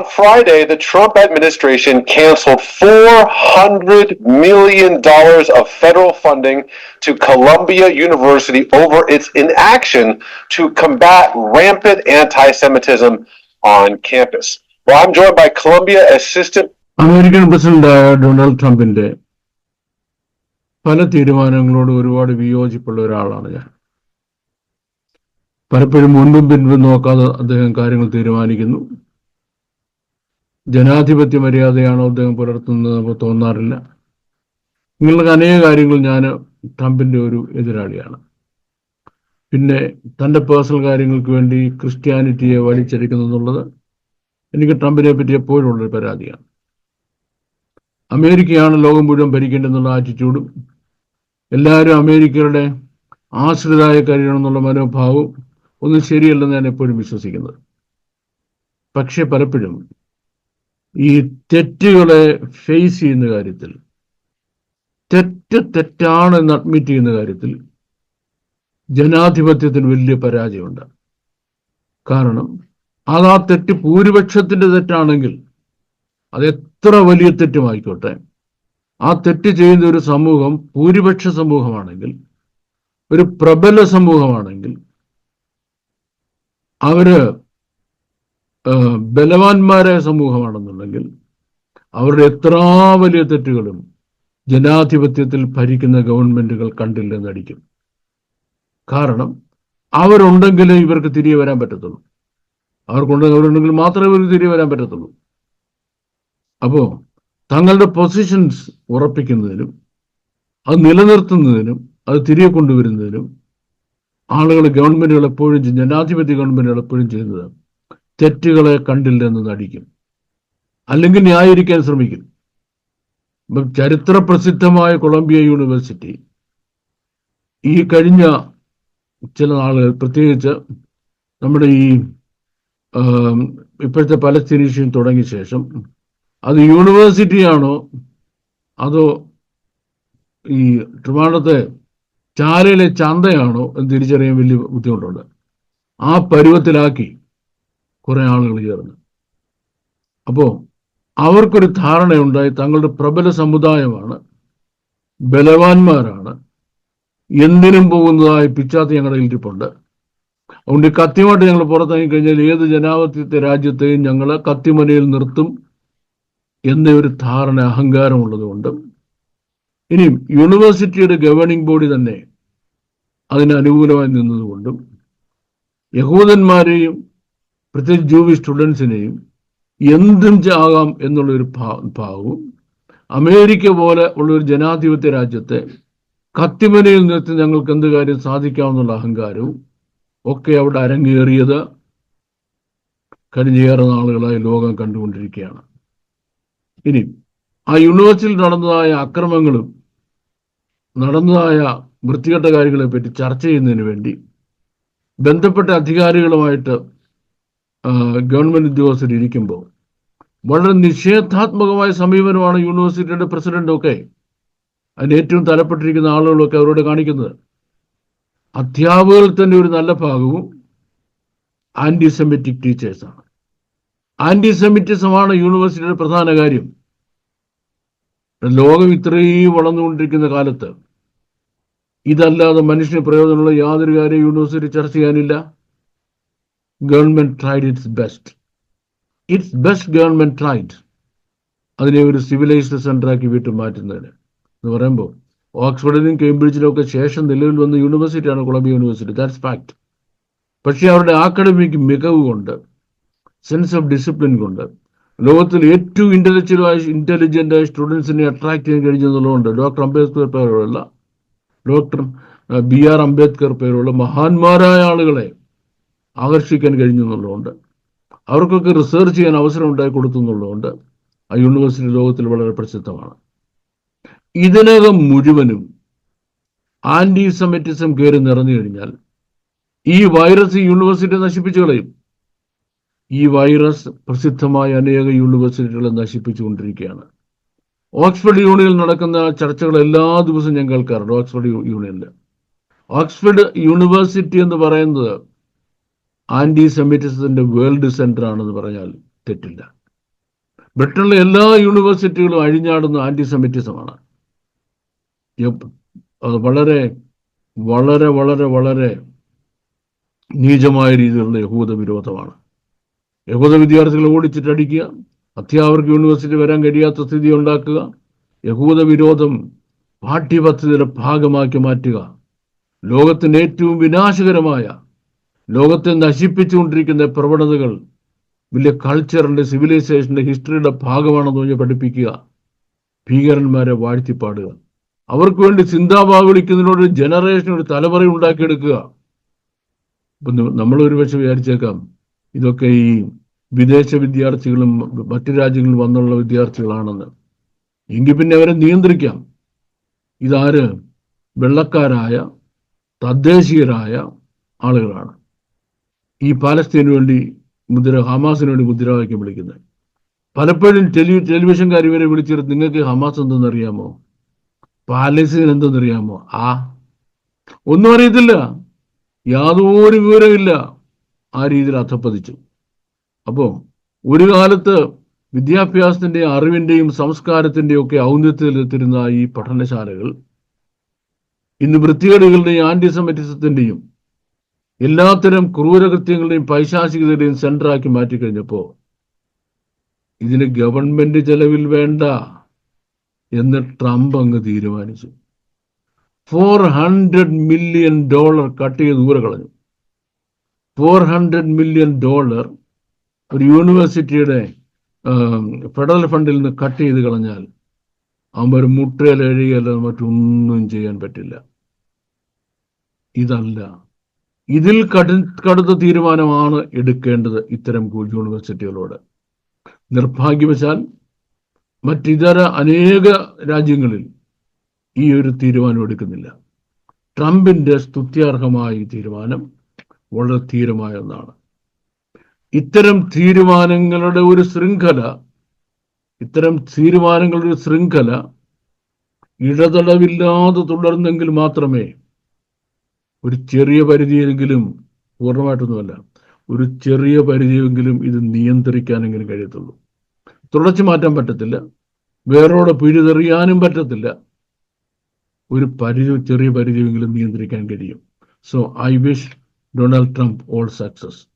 On Friday, the Trump administration canceled $400 million of federal funding to Columbia University over its inaction to combat rampant anti Semitism on campus. Well, I'm joined by Columbia Assistant American പ്രസിഡന്റായ Donald ട്രംപിന്റെ പല തീരുമാനങ്ങളോട് ഒരുപാട് വിയോജിപ്പുള്ള പലപ്പോഴും മുൻപും പിൻപും നോക്കാതെ അദ്ദേഹം കാര്യങ്ങൾ തീരുമാനിക്കുന്നു ജനാധിപത്യ മര്യാദയാണോ അദ്ദേഹം പുലർത്തുന്നത് നമുക്ക് തോന്നാറില്ല. ഇങ്ങനെയുള്ള അനേക കാര്യങ്ങൾ ഞാൻ ട്രംപിന്റെ ഒരു എതിരാളിയാണ്. പിന്നെ തന്റെ പേഴ്സണൽ കാര്യങ്ങൾക്ക് വേണ്ടി ക്രിസ്ത്യാനിറ്റിയെ വലിച്ചെടുക്കുന്നു എന്നുള്ളത് എനിക്ക് ട്രംപിനെ പറ്റി എപ്പോഴുള്ള ഒരു പരാതിയാണ്. അമേരിക്കയാണ് ലോകം മുഴുവൻ ഭരിക്കേണ്ടതെന്നുള്ള ആറ്റിറ്റ്യൂഡും എല്ലാവരും അമേരിക്കയുടെ ആശ്രിതായ കഴിയണമെന്നുള്ള മനോഭാവവും ഒന്നും ശരിയല്ലെന്ന് ഞാൻ എപ്പോഴും വിശ്വസിക്കുന്നത്. പക്ഷേ പലപ്പോഴും ഈ തെറ്റുകളെ ഫേസ് ചെയ്യുന്ന കാര്യത്തിൽ തെറ്റ് തെറ്റാണെന്ന് അഡ്മിറ്റ് ചെയ്യുന്ന കാര്യത്തിൽ ജനാധിപത്യത്തിന് വലിയ പരാജയമുണ്ട്. കാരണം അത് ആ തെറ്റ് ഭൂരിപക്ഷത്തിന്റെ തെറ്റാണെങ്കിൽ അത് എത്ര വലിയ തെറ്റുമായിക്കോട്ടെ. ആ തെറ്റ് ചെയ്യുന്ന ഒരു സമൂഹം ഭൂരിപക്ഷ സമൂഹമാണെങ്കിൽ ഒരു പ്രബല സമൂഹമാണെങ്കിൽ അവർ ബലവാന്മാരായ സമൂഹമാണെന്നുണ്ടെങ്കിൽ അവരുടെ എത്ര വലിയ തെറ്റുകളും ജനാധിപത്യത്തിൽ ഭരിക്കുന്ന ഗവൺമെന്റുകൾ കണ്ടില്ലെന്ന് അടിക്കും. കാരണം അവരുണ്ടെങ്കിലേ ഇവർക്ക് തിരികെ വരാൻ പറ്റത്തുള്ളൂ. അവർക്കുണ്ടെങ്കിൽ അവരുണ്ടെങ്കിൽ മാത്രമേ ഇവർക്ക് തിരികെ വരാൻ പറ്റത്തുള്ളൂ. അപ്പോ തങ്ങളുടെ പൊസിഷൻസ് ഉറപ്പിക്കുന്നതിനും അത് നിലനിർത്തുന്നതിനും അത് തിരികെ കൊണ്ടുവരുന്നതിനും ആളുകൾ ഗവൺമെന്റുകൾ എപ്പോഴും ജനാധിപത്യ ഗവൺമെന്റുകൾ എപ്പോഴും ചെയ്യുന്നത് തെറ്റുകളെ കണ്ടില്ലെന്ന് നടിക്കും. അല്ലെങ്കിൽ ന്യായീകരിക്കാൻ ശ്രമിക്കും. ഇപ്പം ചരിത്ര പ്രസിദ്ധമായ കൊളംബിയ യൂണിവേഴ്സിറ്റി ഈ കഴിഞ്ഞ ചില നാളുകൾ പ്രത്യേകിച്ച് നമ്മുടെ ഈ ഇപ്പോഴത്തെ പലസ്തീൻ തുടങ്ങിയ ശേഷം അത് യൂണിവേഴ്സിറ്റിയാണോ അതോ ഈ ട്രിവാണ്ടത്തെ ചാലയിലെ ചന്തയാണോ എന്ന് തിരിച്ചറിയാൻ വലിയ ബുദ്ധിമുട്ടുണ്ട്. ആ പരുവത്തിലാക്കി കുറെ ആളുകൾ ചേർന്ന് അപ്പോൾ അവർക്കൊരു ധാരണയുണ്ടായി തങ്ങളുടെ പ്രബല സമുദായമാണ് ബലവാന്മാരാണ് എന്തിനും പോകുന്നതായി പിച്ചാത്തി ഞങ്ങളുടെ ഇരിപ്പുണ്ട് അതുകൊണ്ട് ഈ കത്തിമായിട്ട് ഞങ്ങൾ പുറത്തിറങ്ങി കഴിഞ്ഞാൽ ഏത് ജനാധിപത്യ രാജ്യത്തെയും ഞങ്ങൾ കത്തിമനയിൽ നിർത്തും എന്ന ഒരു ധാരണ അഹങ്കാരമുള്ളത് ഇനിയും യൂണിവേഴ്സിറ്റിയുടെ ഗവേണിംഗ് ബോഡി തന്നെ അതിന് അനുകൂലമായി നിന്നതുകൊണ്ടും യഹൂദന്മാരെയും പ്രത്യേകിച്ച് ജൂവി സ്റ്റുഡൻസിനെയും എന്തും ചാകാം എന്നുള്ളൊരു ഭാവവും അമേരിക്ക പോലെ ഉള്ളൊരു ജനാധിപത്യ രാജ്യത്തെ കത്തിമനയിൽ നിർത്തി ഞങ്ങൾക്ക് എന്ത് കാര്യം സാധിക്കാമെന്നുള്ള അഹങ്കാരവും ഒക്കെ അവിടെ അരങ്ങേറിയത് കഴിഞ്ഞേറെ നാളുകളായി ലോകം കണ്ടുകൊണ്ടിരിക്കുകയാണ്. ഇനി ആ യൂണിവേഴ്സിറ്റിയിൽ നടന്നതായ അക്രമങ്ങളും നടന്നതായ വൃത്തികെട്ട കാര്യങ്ങളെ പറ്റി ചർച്ച ചെയ്യുന്നതിന് വേണ്ടി ബന്ധപ്പെട്ട അധികാരികളുമായിട്ട് ഗവൺമെന്റ് ഉദ്യോഗസ്ഥർ ഇരിക്കുമ്പോൾ വളരെ നിഷേധാത്മകമായ സമീപനമാണ് യൂണിവേഴ്സിറ്റിയുടെ പ്രസിഡന്റൊക്കെ അതിന് ഏറ്റവും തലപ്പെട്ടിരിക്കുന്ന ആളുകളൊക്കെ അവരോട് കാണിക്കുന്നത്. അധ്യാപകരിൽ തന്നെ ഒരു നല്ല ഭാഗവും ആന്റിസെമിറ്റിക് ടീച്ചേഴ്സാണ് ആന്റിസെമിറ്റിസമാണ് യൂണിവേഴ്സിറ്റിയുടെ പ്രധാന കാര്യം. ലോകം ഇത്രയും വളർന്നുകൊണ്ടിരിക്കുന്ന കാലത്ത് ഇതല്ലാതെ മനുഷ്യന് പ്രയോജനമുള്ള യാതൊരു കാര്യം യൂണിവേഴ്സിറ്റി ചർച്ച ചെയ്യാനില്ല. Government tried its best its best government tried അതിനെ ഒരു സിവിലൈസ്ഡ് സെന്ററാക്കി വീട്ടു മാറ്റുന്നതിന്. എന്ന് പറയുമ്പോൾ ഓക്സ്ഫോർഡിലും കേംബ്രിഡ്ജിലും ഒക്കെ ശേഷം നിലവിൽ വന്ന യൂണിവേഴ്സിറ്റിയാണ് കൊളംബിയ യൂണിവേഴ്സിറ്റി. ദാറ്റ്സ് ഫാക്ട് പക്ഷേ അവരുടെ ആക്കഡമിക് മികവ് കൊണ്ട് സെൻസ് ഓഫ് ഡിസിപ്ലിൻ കൊണ്ട് ലോകത്തിൽ ഏറ്റവും ഇന്റലക്ച്വലായ ഇന്റലിജന്റ് ആയ സ്റ്റുഡൻസിനെ അട്രാക്ട് ചെയ്യാൻ കഴിഞ്ഞെന്നുള്ളതുകൊണ്ട് ഡോക്ടർ അംബേദ്കർ പേരുള്ള ഡോക്ടർ ബി ആർ അംബേദ്കർ പേരുള്ള മഹാന്മാരായ ആളുകളെ ആകർഷിക്കാൻ കഴിഞ്ഞു എന്നുള്ളതുകൊണ്ട്. അവർക്കൊക്കെ റിസർച്ച് ചെയ്യാൻ അവസരം ഉണ്ടായി കൊടുത്തു എന്നുള്ളതുകൊണ്ട് ആ യൂണിവേഴ്സിറ്റി ലോകത്തിൽ വളരെ പ്രസിദ്ധമാണ് ഇതിനകം മുഴുവനും ആന്റി സെമിറ്റിസം കയറി നിറഞ്ഞു കഴിഞ്ഞാൽ ഈ വൈറസ് ഈ യൂണിവേഴ്സിറ്റി നശിപ്പിച്ചു കളയും. ഈ വൈറസ് പ്രസിദ്ധമായ അനേക യൂണിവേഴ്സിറ്റികളെ നശിപ്പിച്ചുകൊണ്ടിരിക്കുകയാണ് ഓക്സ്ഫോർഡ് യൂണിയനിൽ നടക്കുന്ന ചർച്ചകൾ എല്ലാ ദിവസവും ഞാൻ കേൾക്കാറുണ്ട്. ഓക്സ്ഫോർഡ് യൂണിയനിൽ ഓക്സ്ഫോർഡ് യൂണിവേഴ്സിറ്റി എന്ന് പറയുന്നത് ആന്റി സെമിറ്റിസത്തിന്റെ വേൾഡ് സെന്റർ ആണെന്ന് പറഞ്ഞാൽ തെറ്റില്ല. ബ്രിട്ടനിലെ എല്ലാ യൂണിവേഴ്സിറ്റികളും അഴിഞ്ഞാടുന്ന ആന്റി സെമിറ്റിസമാണ് അത് വളരെ വളരെ വളരെ വളരെ നീചമായ രീതിയിലുള്ള യഹൂദ വിരോധമാണ്. യഹൂദ വിദ്യാർത്ഥികളെ ഓടിച്ചിട്ടടിക്കുക അധ്യാപകർക്ക് യൂണിവേഴ്സിറ്റി വരാൻ കഴിയാത്ത സ്ഥിതി ഉണ്ടാക്കുക യഹൂദ വിരോധം പാഠ്യപദ്ധതിയുടെ ഭാഗമാക്കി മാറ്റുക ലോകത്തിന്റെ ഏറ്റവും വിനാശകരമായ ലോകത്തെ നശിപ്പിച്ചുകൊണ്ടിരിക്കുന്ന പ്രവണതകൾ വലിയ കൾച്ചറിന്റെ സിവിലൈസേഷന്റെ ഹിസ്റ്ററിയുടെ ഭാഗമാണെന്ന് പറഞ്ഞ് പഠിപ്പിക്കുക ഭീകരന്മാരെ വാഴ്ത്തിപ്പാടുക. അവർക്ക് വേണ്ടി ചിന്താഭാവ ഒരു ജനറേഷൻ ഒരു തലമുറ ഉണ്ടാക്കിയെടുക്കുക. ഇപ്പം നമ്മൾ പക്ഷെ വിചാരിച്ചേക്കാം ഇതൊക്കെ ഈ വിദേശ വിദ്യാർത്ഥികളും മറ്റു രാജ്യങ്ങളിൽ വന്നുള്ള വിദ്യാർത്ഥികളാണെന്ന്. എങ്കിൽ പിന്നെ അവരെ നിയന്ത്രിക്കാം. ഇതാര്? വെള്ളക്കാരായ തദ്ദേശീയരായ ആളുകളാണ്. ഈ പാലസ്തീനു വേണ്ടി മുദ്ര ഹമാസിന് വേണ്ടി മുദ്രാവാക്യം വിളിക്കുന്നത്. പലപ്പോഴും ടെലി ടെലിവിഷൻകാർ ഇവരെ വിളിച്ചിട്ട് നിങ്ങൾക്ക് ഹമാസ് എന്തെന്നറിയാമോ? പാലസ്തീൻ എന്തെന്നറിയാമോ? ആ. ഒന്നും അറിയത്തില്ല. യാതൊരു വിവരമില്ല ആ രീതിയിൽ അധപ്പതിച്ചു അപ്പോൾ ഒരു കാലത്ത് വിദ്യാഭ്യാസത്തിന്റെ അറിവിന്റെയും സംസ്കാരത്തിന്റെയും ഒക്കെ ഔന്നത്യത്തിലെത്തിരുന്ന ഈ പഠനശാലകൾ ഇന്ന് വൃത്തികേടുകളുടെയും ആന്റിസെമിറ്റിസത്തിന്റെയും എല്ലാത്തരം ക്രൂരകൃത്യങ്ങളുടെയും പൈശാചികതയുടെയും സെന്ററാക്കി മാറ്റിക്കഴിഞ്ഞപ്പോ ഇതിന് ഗവൺമെന്റ് ചെലവിൽ വേണ്ട എന്ന് ട്രംപ് അങ്ങ് തീരുമാനിച്ചു. Four hundred million dollar cut ചെയ്ത് ദൂരെ കളഞ്ഞു ഫോർ ഹൺഡ്രഡ് മില്യൺ ഡോളർ ഒരു യൂണിവേഴ്സിറ്റിയുടെ ഫെഡറൽ ഫണ്ടിൽ നിന്ന് കട്ട് ചെയ്ത് കളഞ്ഞാൽ അവർ മുട്ടയിൽ എഴുകയല്ല മറ്റൊന്നും ചെയ്യാൻ പറ്റില്ല. ഇതല്ല ഇതിൽ കടു കടുത്ത തീരുമാനമാണ് എടുക്കേണ്ടത് ഇത്തരം യൂണിവേഴ്സിറ്റികളോട്. നിർഭാഗ്യവശാൽ മറ്റിതര അനേക രാജ്യങ്ങളിൽ ഈ ഒരു തീരുമാനം എടുക്കുന്നില്ല. ട്രംപിന്റെ സ്തുത്യാർഹമായ ഈ തീരുമാനം വളരെ ധീരമായ ഒന്നാണ്. ഇത്തരം തീരുമാനങ്ങളുടെ ഒരു ശൃംഖല ഇത്തരം തീരുമാനങ്ങളുടെ ഒരു ശൃംഖല ഇടതടവില്ലാതെ തുടർന്നെങ്കിൽ മാത്രമേ ഒരു ചെറിയ പരിധിയെങ്കിലും പൂർണമായിട്ടൊന്നുമല്ല. ഒരു ചെറിയ പരിധിയെങ്കിലും ഇത് നിയന്ത്രിക്കാനെങ്കിലും കഴിയത്തുള്ളൂ. തുടച്ചു മാറ്റാൻ പറ്റത്തില്ല. വേറോടെ പിഴുതെറിയാനും പറ്റത്തില്ല. ഒരു പരിധി ചെറിയ പരിധിയെങ്കിലും നിയന്ത്രിക്കാൻ കഴിയും. So I wish Donald Trump all success